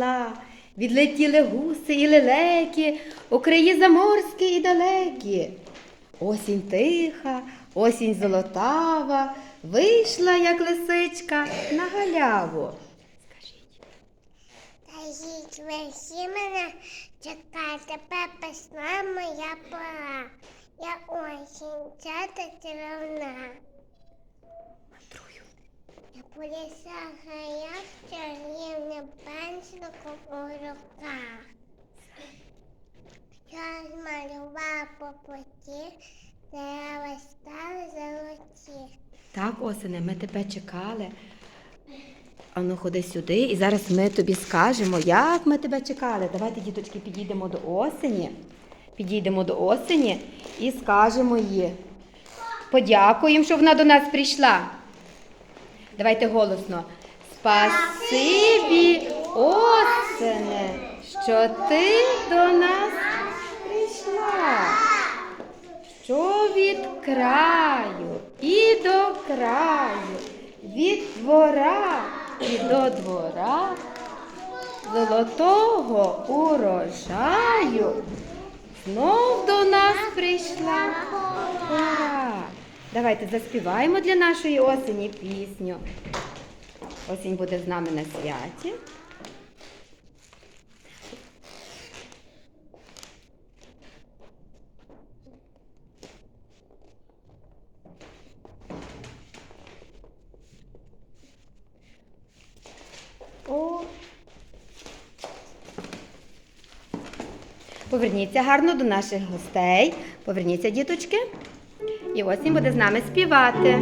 прийшла. Відлетіли гуси і лелеки, у заморські і далекі. Осінь тиха, осінь золотава, вийшла, як лисичка, на галяву. Скажіть. Кажіть, ви всі мене чекаєте, пепесна моя пора. Я осінь, цята червона. Мандрую. По лісах гаях чарівним пензликом у руках. Я змалював по поті, дерева стали золоті. Так, Осине, ми тебе чекали. Ану, ходи сюди, і зараз ми тобі скажемо, як ми тебе чекали. Давайте, діточки, підійдемо до осені. Підійдемо до осені і скажемо їй. Подякуємо, що вона до нас прийшла. Давайте голосно. Спасибі, осене, що ти до нас прийшла що від краю і до краю, від двора і до двора, золотого урожаю, знов до нас прийшла пора. Давайте заспіваємо для нашої осені пісню. Осінь буде з нами на святі. Поверніться гарно до наших гостей. Поверніться, діточки. І осінь буде з нами співати.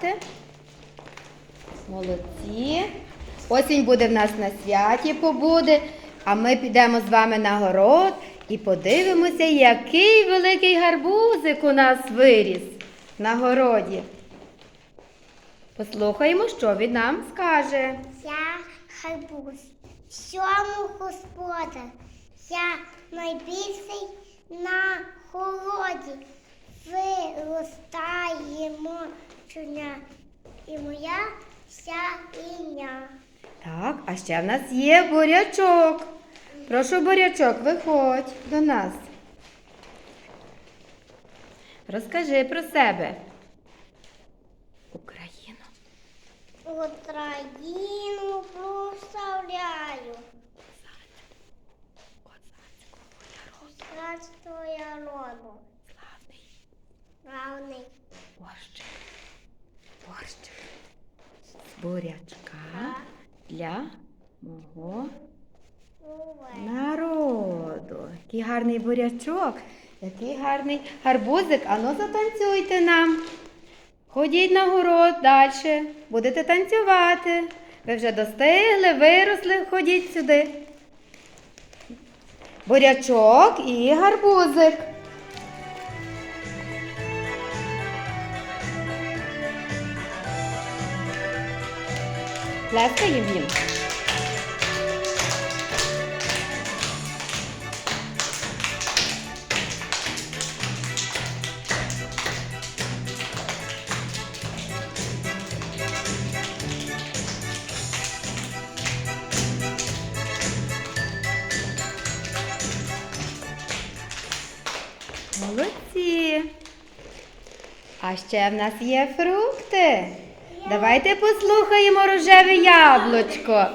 Сідати. Молодці. Осінь буде в нас на святі побуде, а ми підемо з вами на город і подивимося, який великий гарбузик у нас виріс на городі. Послухаємо, що він нам скаже. Я гарбуз. Сьому господар. Я найбільший на холоді. Виростаємо чуня. І моя вся ім'я. Так, а ще в нас є бурячок. Прошу, бурячок, виходь до нас. Розкажи про себе. Україну. Україну прославляю. Царство я роду. Славний Равний. Бурячка для мого народу. Який гарний бурячок, який гарний гарбузик. Ану, затанцюйте нам. Ходіть на город далі. Будете танцювати. Ви вже достигли, виросли, ходіть сюди. Бурячок і гарбузик. Плескаємо їм. Молодці. А ще в нас є фрукти. Давайте послухаємо рожеве яблучко.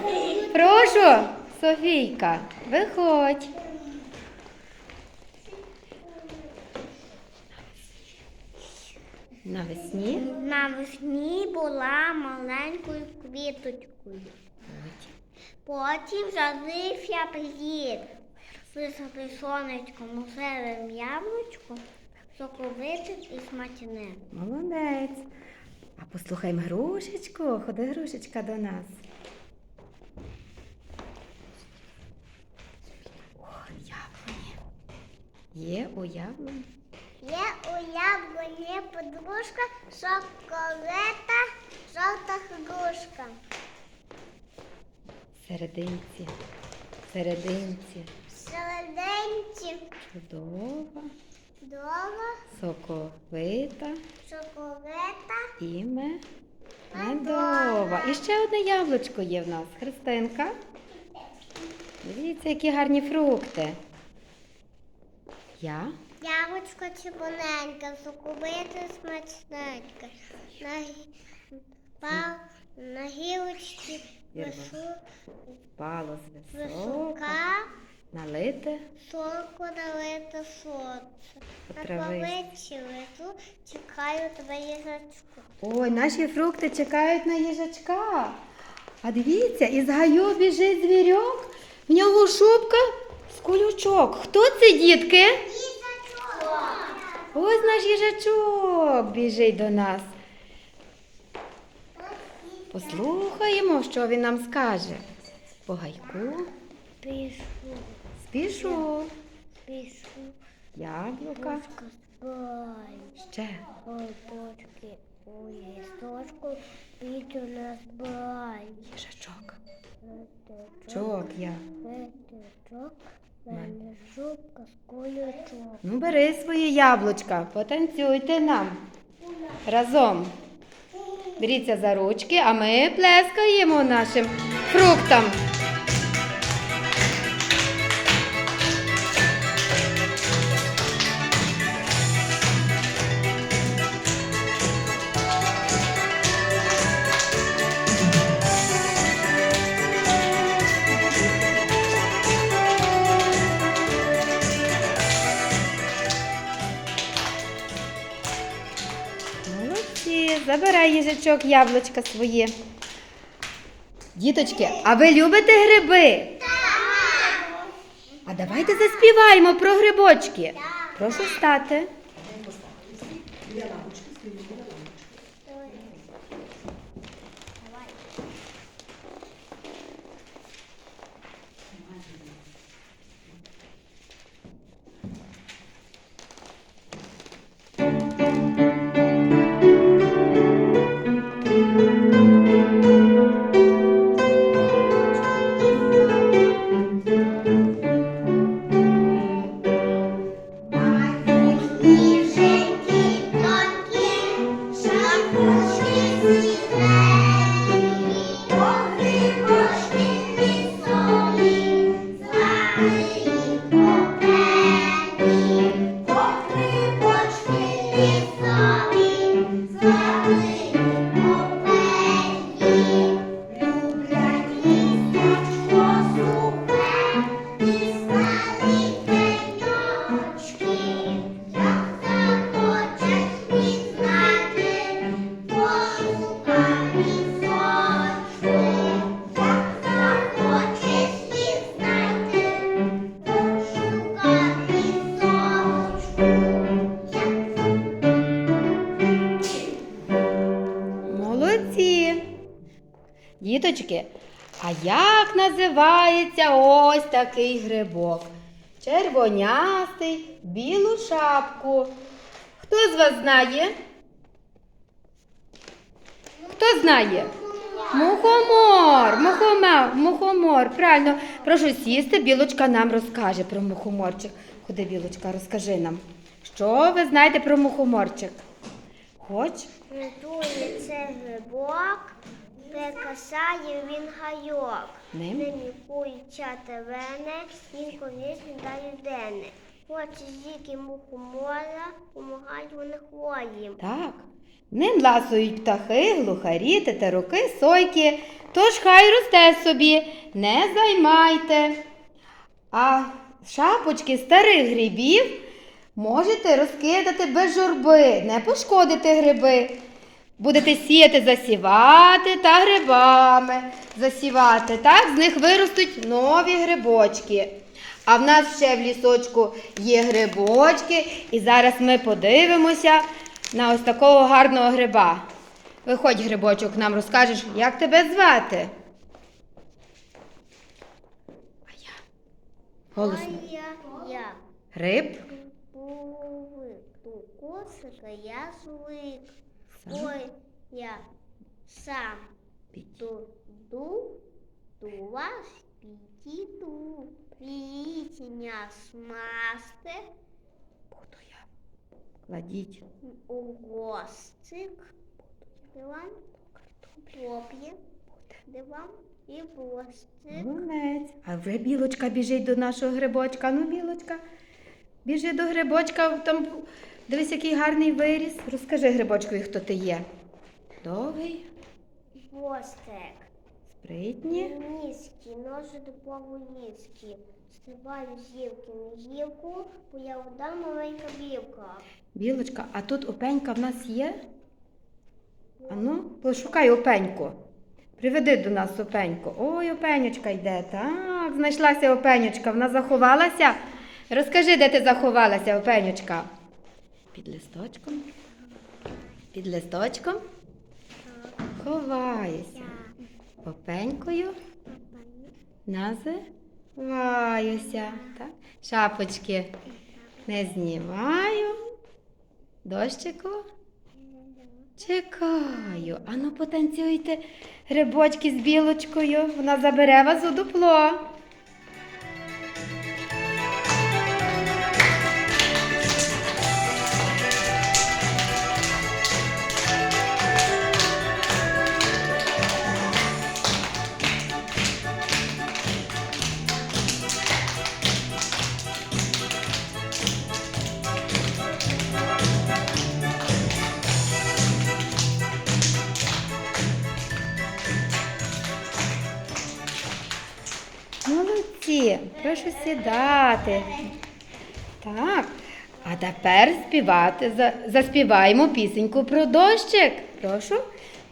Прошу, Софійка, виходь. Навесні. Навесні була маленькою квіточкою. Потім зазився плід. Висохли сонечком рожевим яблучком, соковитим і смачним. Молодець. А послухаймо грушечку. Ходи, грушечка, до нас. О, яблуні. Є у яблуні. Є у яблуні подружка, шоколета, жовта грушка. Серединці. Серединці. Серединці Чудова, дола, соковита шоколета. і медова. І ще одне яблучко є в нас. Христинка. Дивіться, які гарні фрукти. Я Яблучко червоненьке, соковите, смачненьке. На, гі- па- на гілочці вису, пало з висока, висока, налите соку налите сонце. На лету, чекаю тебе їжачку. Ой, наші фрукти чекають на їжачка. А дивіться, із гаю біжить звірьок, в нього шубка з колючок. Хто це, дітки? Ось наш їжачок біжить до нас. Послухаємо, що він нам скаже. По гайку Пішу, спішу, пішу, яблука, ще. Ой, бочки, у пітю не збирай. Їжачок. Веточок, Чок я. веточок, мене шубка з колючок. Ну, бери свої яблучка, потанцюйте нам разом. Беріться за ручки, а ми плескаємо нашим фруктам. Їжачок яблучка свої. Діточки, а ви любите гриби? Так. А давайте заспіваємо про грибочки. Прошу встати. Діточки, а як називається ось такий грибок? Червонястий, білу шапку. Хто з вас знає? Хто знає? Мухомор, мухомор, мухомор. Правильно, прошу сісти, білочка нам розкаже про мухоморчик. Куди білочка, розкажи нам. Що ви знаєте про мухоморчик? Хоч? Рятує це грибок, перекасає він гайок. Ним? Ним лікують чатевене, він корисний дає денне. Хоче зіки мухомора, помагають вони хворім. Так. Ним ласують птахи, глухарі, тетеруки, сойки. Тож хай росте собі, не займайте. А шапочки старих грибів можете розкидати без журби, не пошкодити гриби. Будете сіяти, засівати та грибами засівати. Так, з них виростуть нові грибочки. А в нас ще в лісочку є грибочки, і зараз ми подивимося на ось такого гарного гриба. Виходь, грибочок, нам розкажеш, як тебе звати. А я. Голосно. А я, я. Гриб. Були косика я звик. Ой, я сам туду, ту вас підійду. Вітіння смасти Буду я. Кладіть. у гостик. Диван, хлоп'є, диван і бостик. Молодець. А вже білочка біжить до нашого грибочка. Ну, білочка, біжи до грибочка. Там дивись, який гарний виріс. Розкажи грибочкові, хто ти є. Довгий, Бостик. спритні. Низькі, носи до поволізькі. Стрибаю з гілки на гілку, бо я одна маленька білка. Білочка, а тут опенька в нас є? Ану, пошукай опеньку. Приведи до нас опеньку. Ой, опенючка йде. Так, знайшлася опенючка. Вона заховалася. Розкажи, де ти заховалася, опенючка. Під листочком. Під листочком. Ховаюся. Опенькою називаюся. Так? Шапочки не знімаю. Дощику. Чекаю. Ану, потанцюйте грибочки з білочкою. Вона забере вас у дупло. Сідати. Так, а тепер співати, заспіваємо пісеньку про дощик. Прошу.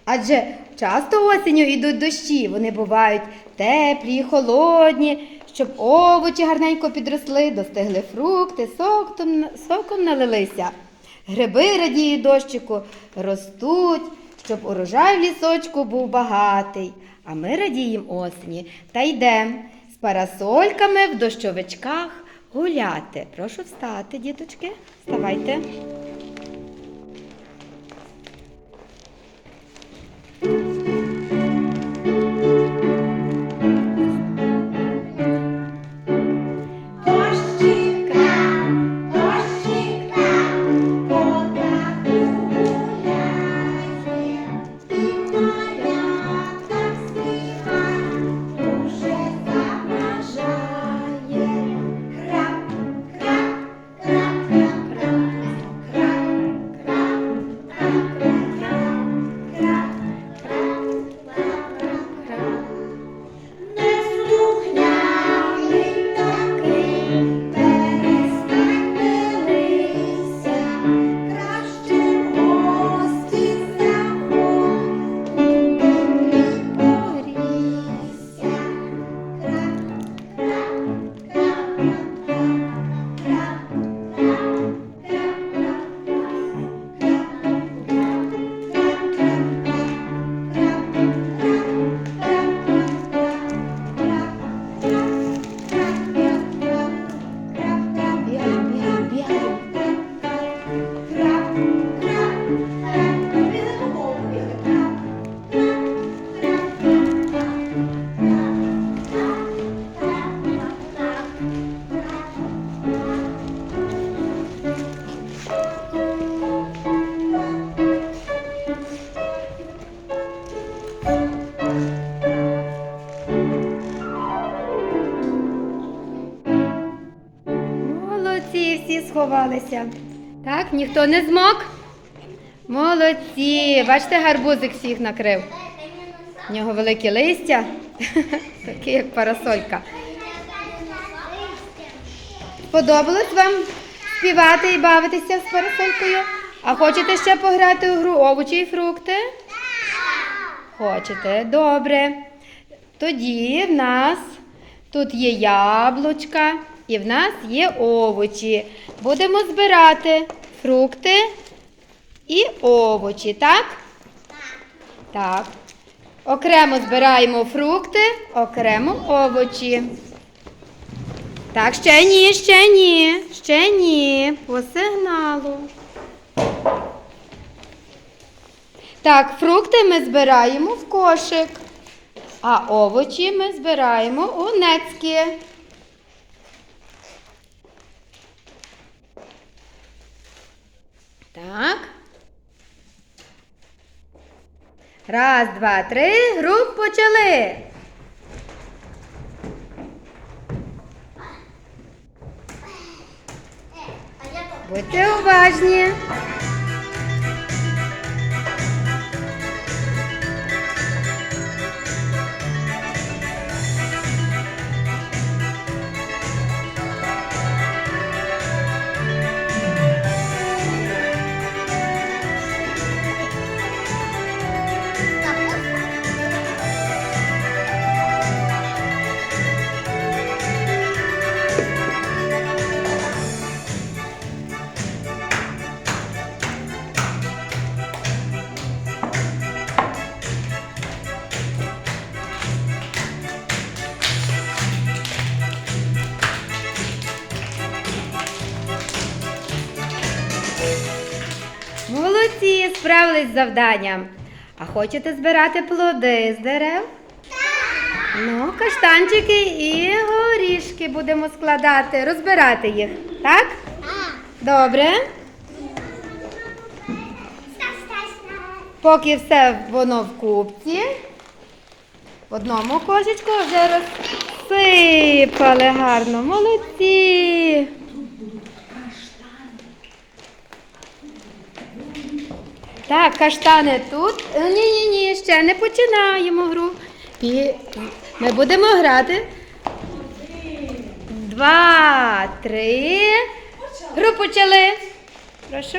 Адже часто осінню йдуть дощі, вони бувають теплі, холодні, щоб овочі гарненько підросли, достигли фрукти, соком, соком налилися. Гриби радіють дощику, ростуть, щоб урожай в лісочку був багатий. А ми радіємо осені та йдемо парасольками в дощовичках гуляти. Прошу встати, діточки. Вставайте. Ніхто не змог? Молодці! Бачите, гарбузик всіх накрив. У нього велике листя, таке як парасолька. Сподобалось вам співати і бавитися з парасолькою? А хочете ще пограти у гру овочі і фрукти? Хочете? Добре. Тоді в нас тут є яблучка і в нас є овочі. Будемо збирати фрукти і овочі, так? Так. Окремо збираємо фрукти, окремо овочі. Так, ще ні, ще ні, ще ні. По сигналу. Так, фрукти ми збираємо в кошик, а овочі ми збираємо у нецьки. Так. Раз, два, три. Груп почали. Будьте уважні. Завданням. А хочете збирати плоди з дерев? Ну, каштанчики і горішки будемо складати, розбирати їх. Так? Добре. Поки все воно в купці. В одному кошечку вже розсипали гарно. Молодці. Так, каштани тут. Ні, ні, ні, ще не починаємо гру. І ми будемо грати. Два, три. Гру почали. Прошу.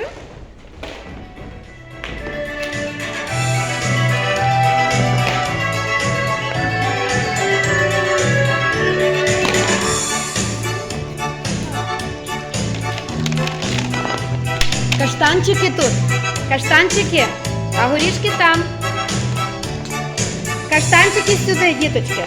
Каштанчики тут. Каштанчики, а горішки там. Каштанчики сюди, діточки.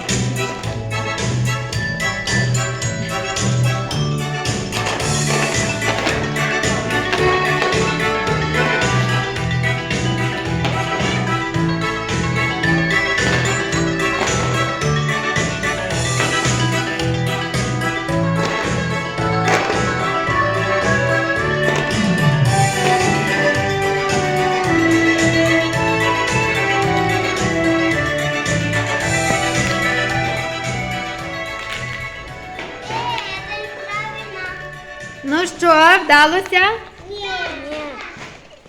Що, вдалося?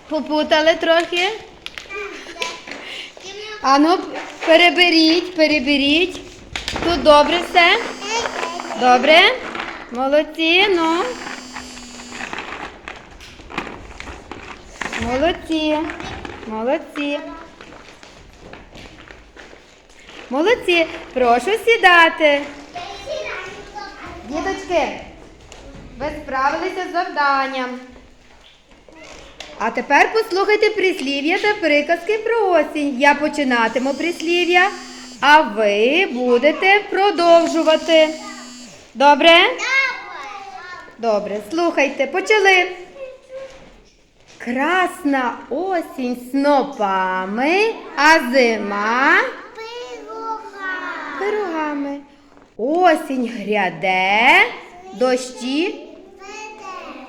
Попутали трохи. Ану, переберіть, переберіть. Тут добре все? Добре? Молодці, ну. Молодці. Молодці. Молодці. Прошу сідати. Діточки, ви справилися з завданням. А тепер послухайте прислів'я та приказки про осінь. Я починатиму прислів'я, а ви будете продовжувати. Добре? Добре, слухайте, почали. Красна осінь снопами, а зима пирогами. Осінь гряде, дощі.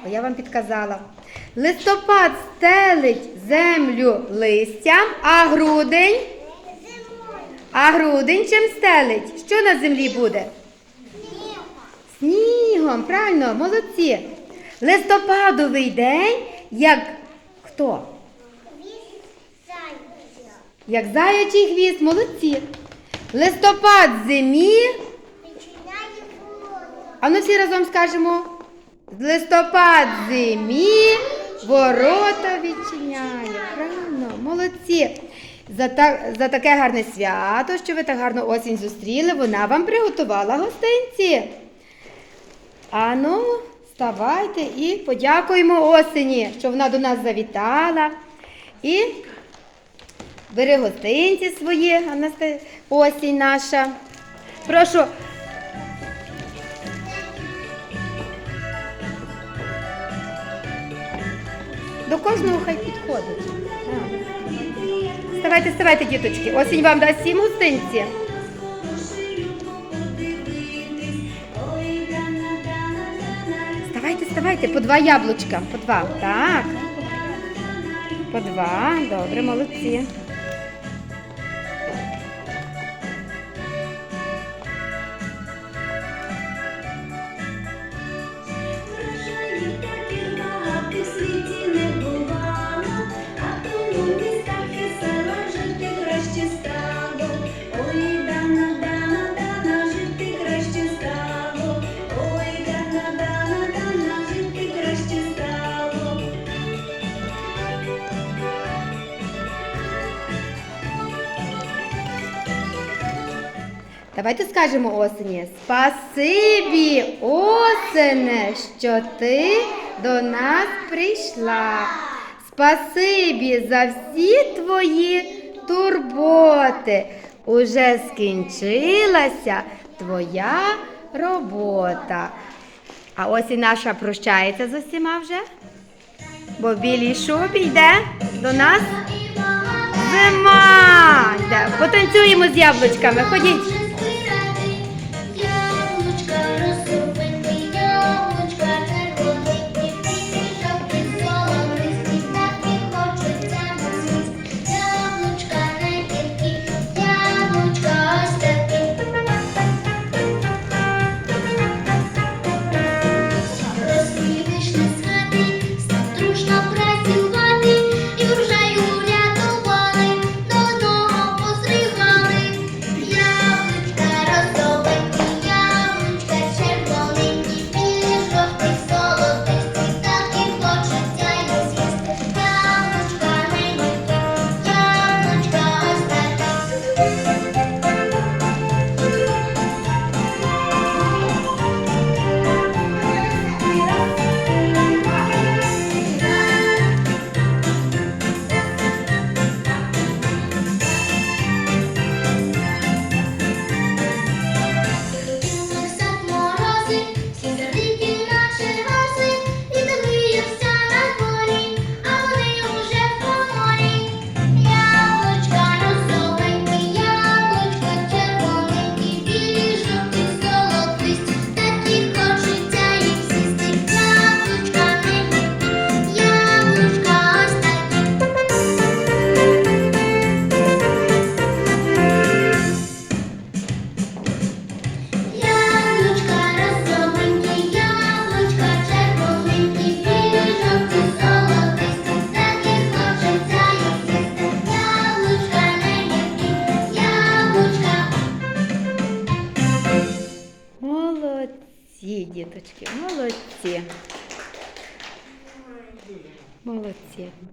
Я вам підказала. Листопад стелить землю листям, а грудень. А грудень чим стелить? Що на землі буде? Снігом, правильно, молодці. Листопадовий день, як хто? Як заячий хвіст, молодці. Листопад зимі. Ворота. А ну всі разом скажемо. Листопад зимі, ворота відчиняє. Правильно, молодці. За, та, за таке гарне свято, що ви так гарно осінь зустріли, вона вам приготувала гостинці. А ну, вставайте і подякуємо осені, що вона до нас завітала. І бери гостинці свої, осінь наша. Прошу. До кожного хай підходить. Так. Вставайте, вставайте, діточки. Осінь вам дасть сім гостинці. Вставайте, вставайте, по два яблучка. По два. Так. По два. Добре, молодці. Давайте скажемо осені. Спасибі, осене, що ти до нас прийшла. Спасибі за всі твої турботи. Уже скінчилася твоя робота. А осінь наша прощається з усіма вже. Бо білій шубі йде до нас зима. Потанцюємо з яблучками. Ходіть.